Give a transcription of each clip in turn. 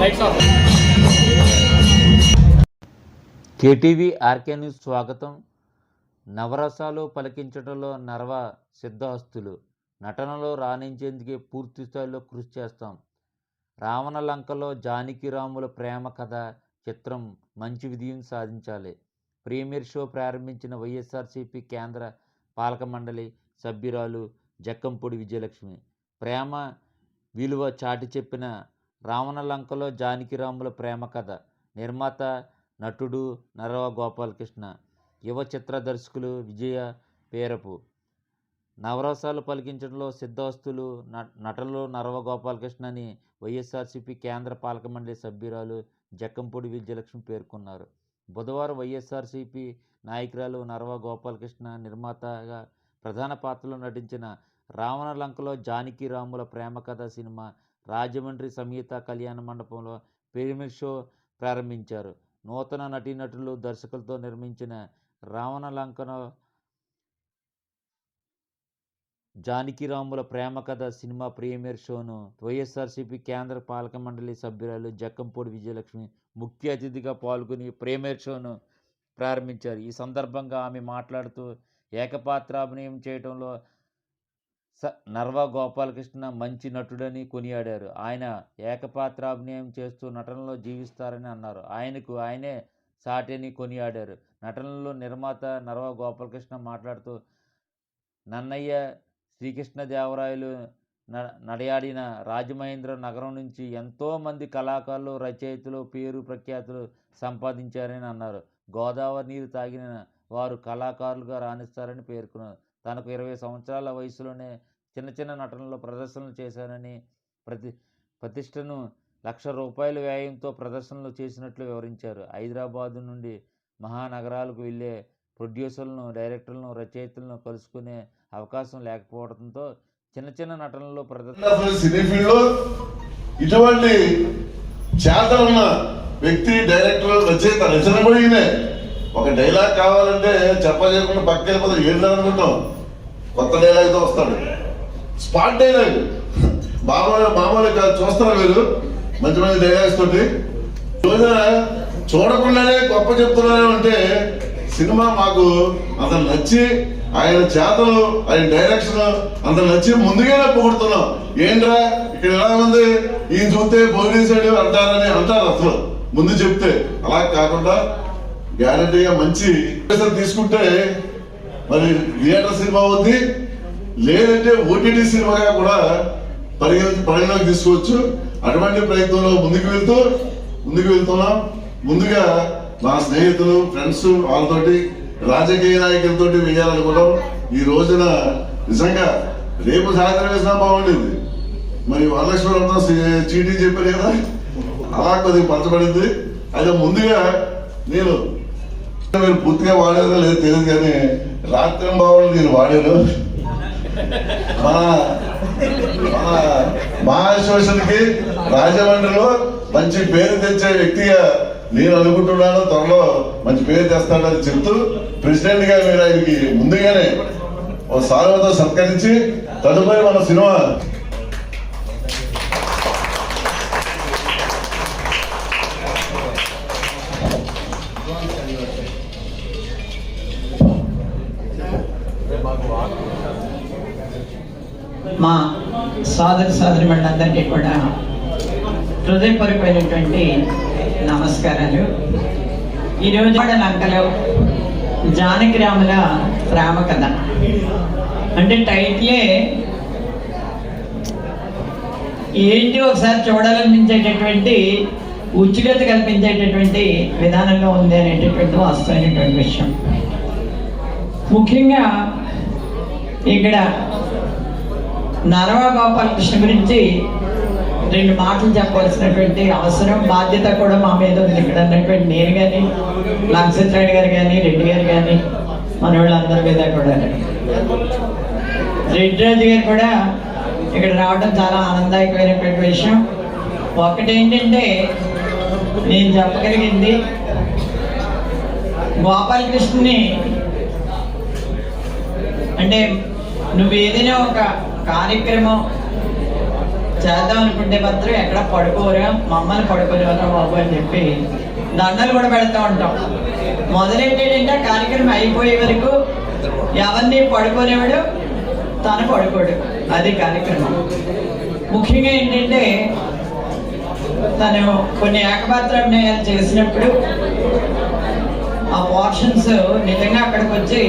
Next up. KTV RK news స్వాగతం. నవరసాలు పలికించడంలో నర్వ సిద్ధహస్తులు నటనలో రాణించేందుకే పూర్తి స్థాయిలో కృషి చేస్తాం. రావణ లంకలో జానకిరాముల ప్రేమ కథ చిత్రం మంచి విజయం సాధించాలి. ప్రీమియర్ షో ప్రారంభించిన వైఎస్ఆర్సీపీ కేంద్ర పాలక మండలి సభ్యురాలు జక్కంపూడి విజయలక్ష్మి. ప్రేమ విలువ చాటి చెప్పిన రావణ లంకలో జానకిరాముల ప్రేమ కథ. నిర్మాత నటుడు నరవ గోపాలకృష్ణ యువ చిత్ర దర్శకులు విజయ పేరపు. నవరసాలు పలికించడంలో సిద్ధవస్తులు న- నటనలో నరవ గోపాలకృష్ణ అని వైఎస్ఆర్సీపీ కేంద్ర పాలక మండలి సభ్యురాలు జక్కంపూడి విజయలక్ష్మి పేర్కొన్నారు. బుధవారం వైఎస్ఆర్సీపీ నాయకురాలు నరవ గోపాలకృష్ణ నిర్మాతగా ప్రధాన పాత్రలో నటించిన రావణ లంకలో జానకి రాముల ప్రేమ కథ సినిమా రాజమండ్రి సంగీత కళ్యాణ మండపంలో ప్రీమియర్ షో ప్రారంభించారు. నూతన నటీనటులు దర్శకులతో నిర్మించిన రావణ లంకన జానకిరాముల ప్రేమ కథ సినిమా ప్రీమియర్ షోను వైఎస్ఆర్సీపీ కేంద్ర పాలక మండలి సభ్యురాలు జక్కంపూడి విజయలక్ష్మి ముఖ్య అతిథిగా పాల్గొని ప్రీమియర్ షోను ప్రారంభించారు. ఈ సందర్భంగా ఆమె మాట్లాడుతూ ఏకపాత్రాభినయం చేయడంలో స నర్వ గోపాలకృష్ణ మంచి నటుడని కొనియాడారు. ఆయన ఏకపాత్రాభినయం చేస్తూ నటనలో జీవిస్తారని అన్నారు. ఆయనకు ఆయనే సాటిని కొనియాడారు. నటనలో నిర్మాత నర్వ గోపాలకృష్ణ మాట్లాడుతూ నన్నయ్య శ్రీకృష్ణదేవరాయలు న నడయాడిన రాజమహేంద్ర నగరం నుంచి ఎంతోమంది కళాకారులు రచయితలు పేరు ప్రఖ్యాతులు సంపాదించారని అన్నారు. గోదావరి నీరు తాగిన వారు కళాకారులుగా రాణిస్తారని పేర్కొన్నారు. తనకు ఇరవై సంవత్సరాల వయసులోనే చిన్న చిన్న నటనలో ప్రదర్శనలు చేశానని ప్రతి ప్రతిష్టను లక్ష రూపాయల వ్యయంతో ప్రదర్శనలు చేసినట్లు వివరించారు. హైదరాబాదు నుండి మహానగరాలకు వెళ్ళే ప్రొడ్యూసర్లను డైరెక్టర్లను రచయితలను కలుసుకునే అవకాశం లేకపోవడంతో చిన్న చిన్న నటనలో ప్రదర్శన ఇటువంటి వ్యక్తి డైరెక్టర్ రచయిత రచన కూడా ఒక డైలాగ్ కావాలంటే చెప్పలేకుండా పక్కకి వెళ్ళిపోతే ఏంటని అనుకుంటాం? కొత్త డైలాగ్తో వస్తాడు. Spot dialogue. మామూలు మామూలుగా చూస్తారు మీరు? మంచి మంచి డైలాగ్స్ తోటి. రోజున చూడకుండానే గొప్ప చెప్తున్నారు అంటే సినిమా మాకు అంత నచ్చి ఆయన చేతలు ఆయన డైరెక్షన్ అంత నచ్చి ముందుగానే పొగుడుతున్నాం. ఏంట్రా? ఇక్కడ ఎలా ఉంది? ఈయన చూస్తే పోలీసాడు అంటారని అంటారు అసలు. ముందు చెప్తే. అలా కాకుండా గ్యారంటీగా మంచి తీసుకుంటే మరి థియేటర్ సినిమా ఉంది లేదంటే ఓటీటీ సినిమాగా కూడా పరిగణ పరిగణలోకి తీసుకోవచ్చు అటువంటి ప్రయత్నంలో ముందుకు వెళ్తూ ముందుకు వెళ్తున్నాం ముందుగా మా స్నేహితులు ఫ్రెండ్స్ వాళ్ళతోటి రాజకీయ నాయకులతోటి వేయాలనుకోవడం ఈ రోజున నిజంగా రేపు సాయంత్రం వేసినా బాగుండేది మరి వరలక్ష్మీరంతో చీటీ చెప్పారు కదా అలా కొద్దిగా పంచబడింది అయితే ముందుగా నేను మీరు పూర్తిగా వాడేదో లేదో తెలియదు కానీ రాత్రి బావులు నేను వాడాను. మా మహాశోషన్కి రాజమండ్రిలో మంచి పేరు తెచ్చే వ్యక్తిగా నేను అనుకుంటున్నాను. త్వరలో మంచి పేరు తెస్తాడని చెప్తూ ప్రెసిడెంట్గా మీరు ఆయనకి ముందుగానే ఓ సార్వతో సత్కరించి తదుపరి మన సినిమా మా సోదర సోదరి మండలందరికీ కూడా హృదయపూర్వకమైనటువంటి నమస్కారాలు. ఈరోజు కూడా లంకలో జానకి రాముల ప్రేమ కథ. అంటే టైటిలే ఏంటి ఒకసారి చూడాలనిపించేటటువంటి ఉచ్చుగత కల్పించేటటువంటి విధానంలో ఉంది అనేటటువంటి వాస్తవమైనటువంటి విషయం. ముఖ్యంగా ఇక్కడ నరవ గోపాలకృష్ణ గురించి రెండు మాటలు చెప్పవలసినటువంటి అవసరం బాధ్యత కూడా మా మీద ఉంది ఇక్కడ అన్నటువంటి నేను కానీ లక్ష్మీనారాయణ గారు కానీ రెడ్డి గారు కానీ మన వాళ్ళందరి మీద కూడా. రెడ్డి రాజు గారు కూడా ఇక్కడ రావడం చాలా ఆనందదాయకమైనటువంటి విషయం. ఒకటేంటంటే నేను చెప్పగలిగింది గోపాలకృష్ణని అంటే నువ్వు ఏదైనా ఒక కార్యక్రమం చేద్దాం అనుకుంటే మాత్రం ఎక్కడ పడుకోరా మమ్మల్ని పడుకోలేవరా బాబు అని చెప్పి దండలు కూడా పెడతా ఉంటాం. మొదలెట్టేటంటే ఆ కార్యక్రమం అయిపోయే వరకు ఎవరిని పడుకోనేవాడు తను పడుకోడు. అది కార్యక్రమం. ముఖ్యంగా ఏంటంటే తను కొన్ని ఏకపాత్ర అభినయాలు చేసినప్పుడు ఆ పోర్షన్స్ నిజంగా అక్కడికి వచ్చి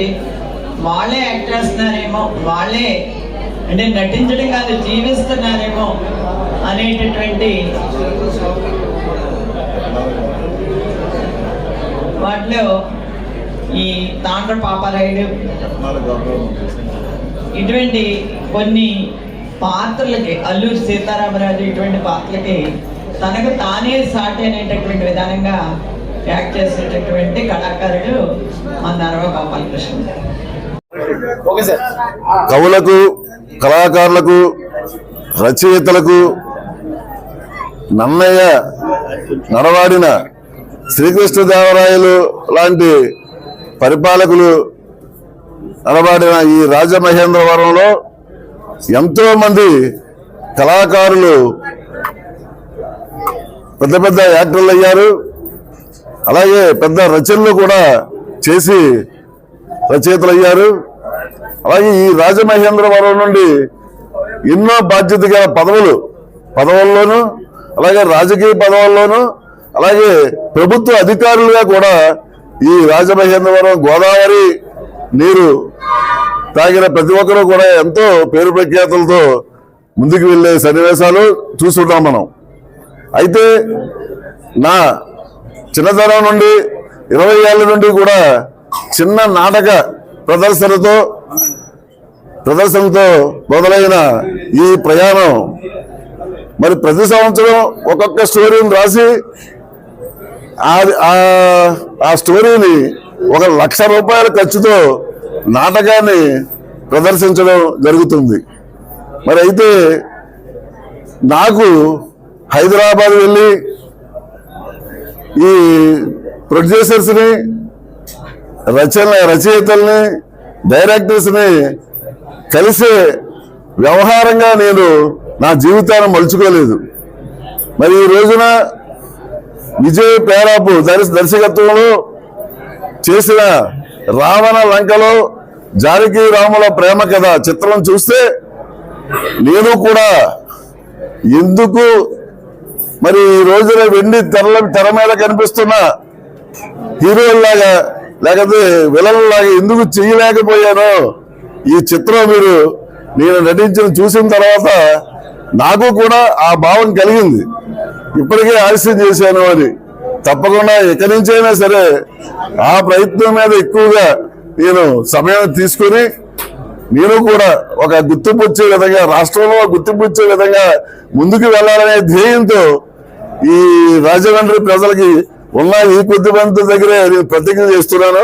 వాళ్ళే యాక్ట్ చేస్తున్నారేమో వాళ్ళే అంటే నటించడం కాదు జీవిస్తున్నారేమో అనేటటువంటి వాటిలో ఈ తాండ్ర పాపారాయుడు ఇటువంటి కొన్ని పాత్రలకి అల్లూరి సీతారామరాజు ఇటువంటి పాత్రలకి తనకు తానే సాటి అనేటటువంటి విధానంగా యాక్ట్ చేసేటటువంటి కళాకారుడు మన నరవ గోపాలకృష్ణ కవులకు కళాకారులకు రచయితలకు నన్నయ్య నడవాడిన శ్రీకృష్ణదేవరాయలు లాంటి పరిపాలకులు నడవాడిన ఈ రాజమహేంద్రవరంలో ఎంతో మంది కళాకారులు పెద్ద పెద్ద యాక్టర్లు అయ్యారు. అలాగే పెద్ద రచనలు కూడా చేసి రచయితలు అయ్యారు అలాగే ఈ రాజమహేంద్రవరం నుండి ఎన్నో బాధ్యత గల పదవులు పదవుల్లోనూ అలాగే రాజకీయ పదవుల్లోనూ అలాగే ప్రభుత్వ అధికారులుగా కూడా ఈ రాజమహేంద్రవరం గోదావరి నీరు తాగిన ప్రతి ఒక్కరూ కూడా ఎంతో పేరు ప్రఖ్యాతులతో ముందుకు వెళ్ళే సన్నివేశాలు చూస్తున్నాం మనం. అయితే నా చిన్నతనం నుండి ఇరవై ఏళ్ళ నుండి కూడా చిన్న నాటక ప్రదర్శనతో ప్రదర్శనతో మొదలైన ఈ ప్రయాణం. మరి ప్రతి సంవత్సరం ఒక్కొక్క స్టోరీని రాసి ఆ- ఆ స్టోరీని ఒక లక్ష రూపాయల ఖర్చుతో నాటకాన్ని ప్రదర్శించడం జరుగుతుంది. మరి అయితే నాకు హైదరాబాద్ వెళ్ళి ఈ ప్రొడ్యూసర్స్ని రచన రచయితల్ని డైరెక్టర్స్ని కలిసే వ్యవహారంగా నేను నా జీవితాన్ని మలుచుకోలేదు. మరి ఈ రోజున విజయ్ పేరాపు దర్శ దర్శకత్వంలో చేసిన రావణ లంకలో జానకి రాముల ప్రేమ కథ చిత్రం చూస్తే నేను కూడా ఎందుకు మరి ఈ రోజున వెండి తెరల తెర మీద కనిపిస్తున్న హీరోల్లాగా లేకపోతే విలన్లాగా ఎందుకు చేయలేకపోయానో ఈ చిత్రం మీరు నేను నటించిన చూసిన తర్వాత నాకు కూడా ఆ భావం కలిగింది. ఇప్పటికే ఆలస్యం చేశాను అని తప్పకుండా ఎక్కడి నుంచైనా సరే ఆ ప్రయత్నం మీద ఎక్కువగా నేను సమయం తీసుకొని నేను కూడా ఒక గుర్తింపు వచ్చే విధంగా రాష్ట్రంలో గుర్తింపు వచ్చే విధంగా ముందుకు వెళ్ళాలనే ధ్యేయంతో ఈ రాజమండ్రి ప్రజలకి ఉన్న ఈ కొద్ది మంది దగ్గరే నేను ప్రతిజ్ఞ చేస్తున్నాను.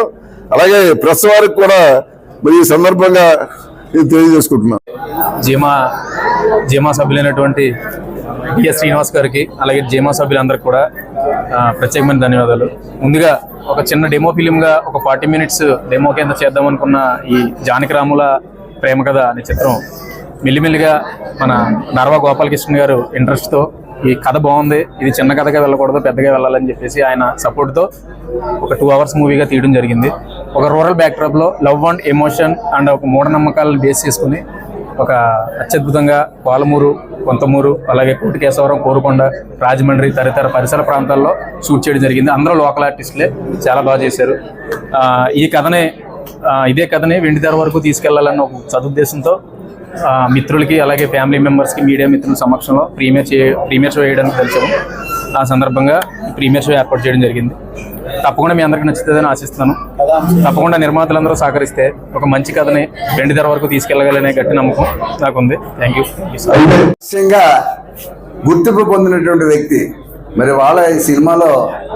అలాగే ప్రెస్ వారికి కూడా మరి ఈ సందర్భంగా నేను తెలియజేసుకుంటున్నాను. జీమా జీమా సభ్యులైనటువంటి డిఎస్ శ్రీనివాస్ గారికి అలాగే జీమా సభ్యులందరికీ కూడా ప్రత్యేకమైన ధన్యవాదాలు. ముందుగా ఒక చిన్న డెమో ఫిలింగా ఒక ఫార్టీ మినిట్స్ డెమో కింద చేద్దాం అనుకున్న ఈ జానకి రాముల ప్రేమ కథ అనే చిత్రం మెల్లిమెల్లిగా మన నర్వా గోపాలకృష్ణ గారు ఇంట్రెస్ట్తో ఈ కథ బాగుంది. ఇది చిన్న కథగా వెళ్ళకూడదు పెద్దగా వెళ్ళాలని చెప్పేసి ఆయన సపోర్ట్తో ఒక టూ అవర్స్ మూవీగా తీయడం జరిగింది. ఒక రూరల్ బ్యాక్డ్రాప్లో లవ్ అండ్ ఎమోషన్ అండ్ ఒక మూఢనమ్మకాలను బేస్ చేసుకుని ఒక అత్యద్భుతంగా పాలమూరు కొంతమూరు అలాగే కోటికేశవరం కోరుకొండ రాజమండ్రి తదితర పరిసర ప్రాంతాల్లో షూట్ చేయడం జరిగింది. అందరూ లోకల్ ఆర్టిస్టులే చాలా బాగా చేశారు. ఈ కథనే ఇదే కథని వెండితెర వరకు తీసుకెళ్ళాలన్న ఒక సదుద్దేశంతో మిత్రులకి అలాగే ఫ్యామిలీ మెంబర్స్కి మీడియా మిత్రుల సమక్షంలో ప్రీమియర్ చే ప్రీమియర్ షో వేయడానికి కలిసాము. ఆ సందర్భంగా ప్రీమియర్ షో ఏర్పాటు చేయడం జరిగింది. తప్పకుండా మీ అందరికీ నచ్చుతుందని ఆశిస్తాను తప్పకుండా నిర్మాతలందరూ సహకరిస్తే ఒక మంచి కథని రెండు ధర వరకు తీసుకెళ్ళగలనే గట్టి నమ్మకం నాకుంది. థ్యాంక్ యూ ముఖ్యంగా గుర్తింపు పొందినటువంటి వ్యక్తి మరి వాళ్ళ ఈ సినిమాలో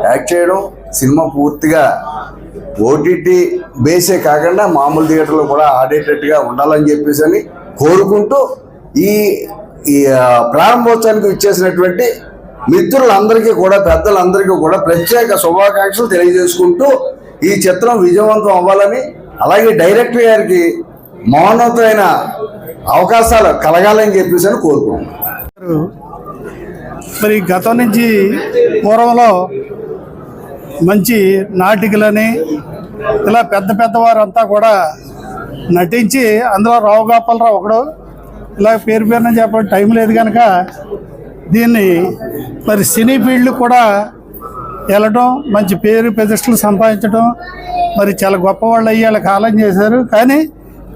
యాక్ట్ చేయడం సినిమా పూర్తిగా ఓటీటీ బేసే కాకుండా మామూలు థియేటర్లో కూడా ఆడేటట్టుగా ఉండాలని చెప్పేసి అని కోరుకుంటూ ఈ ప్రారంభోత్సవానికి ఇచ్చేసినటువంటి మిత్రులందరికీ కూడా పెద్దలందరికీ కూడా ప్రత్యేక శుభాకాంక్షలు తెలియజేసుకుంటూ ఈ చిత్రం విజయవంతం అవ్వాలని అలాగే డైరెక్టర్ గారికి మౌనతమైన అవకాశాలు కలగాలని చెప్పేసి అని కోరుకుంటున్నాను. మరి గతం నుంచి పూర్వంలో మంచి నాటికలని ఇలా పెద్ద పెద్దవారంతా కూడా నటించి అందులో రావు గోపాలరావు ఒకడు. ఇలా పేరు పేరున చెప్పడం టైం లేదు కనుక దీన్ని మరి సినీ ఫీల్డ్ కూడా వెళ్ళడం మంచి పేరు ప్రతిష్టలు సంపాదించడం మరి చాలా గొప్పవాళ్ళు అయ్యేళ్ళ కాలం చేశారు. కానీ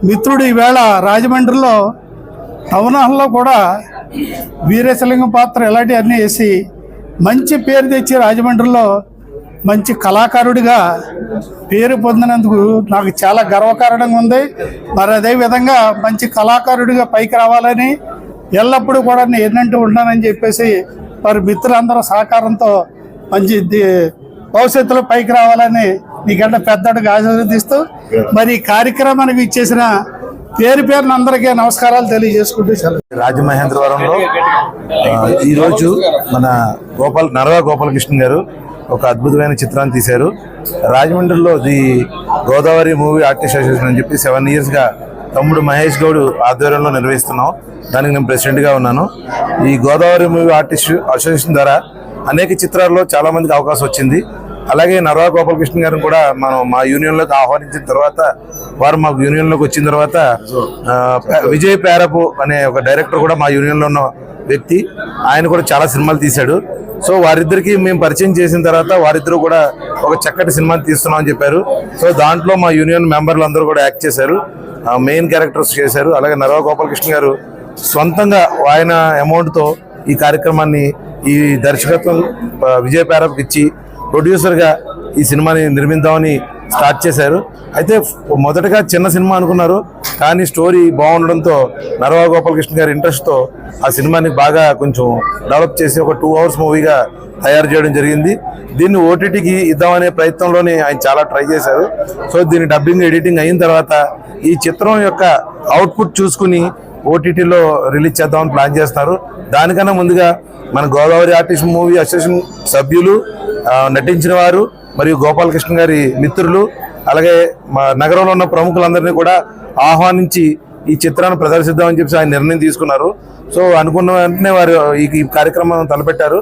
మిత్రుడు ఈవేళ రాజమండ్రిలో టౌన్ హాల్లో కూడా వీరేశలింగం పాత్ర ఇలాంటివన్నీ వేసి మంచి పేరు తెచ్చి రాజమండ్రిలో మంచి కళాకారుడిగా పేరు పొందినందుకు నాకు చాలా గర్వకారణంగా ఉంది. మరి అదే విధంగా మంచి కళాకారుడిగా పైకి రావాలని ఎల్లప్పుడూ కూడా నేను ఎన్నంటూ ఉంటానని చెప్పేసి మరి మిత్రులందరూ సహకారంతో మంచి భవిష్యత్తులో పైకి రావాలని నీకంటే పెద్దగా ఆశీర్వదిస్తూ మరి ఈ కార్యక్రమానికి ఇచ్చేసిన పేరు పేరున అందరికీ నమస్కారాలు తెలియజేసుకుంటూ రాజమహేంద్రవరంలో ఈరోజు మన గోపాల్ నరవా గోపాలకృష్ణ గారు ఒక అద్భుతమైన చిత్రాన్ని తీశారు. రాజమండ్రిలో the Godavari movie artist association అని చెప్పి సెవెన్ ఇయర్స్గా తమ్ముడు మహేష్ గౌడ్ ఆధ్వర్యంలో నిర్వహిస్తున్నాం. దానికి నేను ప్రెసిడెంట్గా ఉన్నాను. ఈ గోదావరి మూవీ ఆర్టిస్ట్ అసోసియేషన్ ద్వారా అనేక చిత్రాల్లో చాలామందికి అవకాశం వచ్చింది. అలాగే నరవా గోపాలకృష్ణ గారిని కూడా మనం మా యూనియన్లోకి ఆహ్వానించిన తర్వాత వారు మాకు యూనియన్లోకి వచ్చిన తర్వాత విజయ్ పేరపు అనే ఒక డైరెక్టర్ కూడా మా యూనియన్లో ఉన్న వ్యక్తి ఆయన కూడా చాలా సినిమాలు తీశాడు. సో వారిద్దరికి మేము పరిచయం చేసిన తర్వాత వారిద్దరూ కూడా ఒక చక్కటి సినిమాని తీస్తున్నాం అని చెప్పారు. సో దాంట్లో మా యూనియన్ మెంబర్లు అందరూ కూడా యాక్ట్ చేశారు. మెయిన్ క్యారెక్టర్స్ చేశారు. అలాగే నరవ గోపాలకృష్ణ గారు సొంతంగా ఆయన అమౌంట్తో ఈ కార్యక్రమాన్ని ఈ దర్శకత్వం విజయ్ పేరప్కి ఇచ్చి ప్రొడ్యూసర్గా ఈ సినిమాని నిర్మిద్దామని స్టార్ట్ చేశారు. అయితే మొదటగా చిన్న సినిమా అనుకున్నారు కానీ స్టోరీ బాగుండడంతో నరవా గోపాలకృష్ణ గారి ఇంట్రెస్ట్తో ఆ సినిమాని బాగా కొంచెం డెవలప్ చేసి ఒక టూ అవర్స్ మూవీగా తయారు చేయడం జరిగింది. దీన్ని ఓటీటీకి ఇద్దామనే ప్రయత్నంలోనే ఆయన చాలా ట్రై చేశారు. సో దీని డబ్బింగ్ ఎడిటింగ్ అయిన తర్వాత ఈ చిత్రం యొక్క అవుట్పుట్ చూసుకుని ఓటీటీలో రిలీజ్ చేద్దామని ప్లాన్ చేస్తారు. దానికన్నా ముందుగా మన గోదావరి ఆర్టిస్ట్ మూవీ అసోసియేషన్ సభ్యులు నటించిన వారు మరియు గోపాలకృష్ణ గారి మిత్రులు అలాగే మా నగరంలో ఉన్న ప్రముఖులందరినీ కూడా ఆహ్వానించి ఈ చిత్రాన్ని ప్రదర్శిద్దామని చెప్పి ఆయన నిర్ణయం తీసుకున్నారు. సో అనుకున్న వెంటనే వారు ఈ ఈ కార్యక్రమం తలపెట్టారు.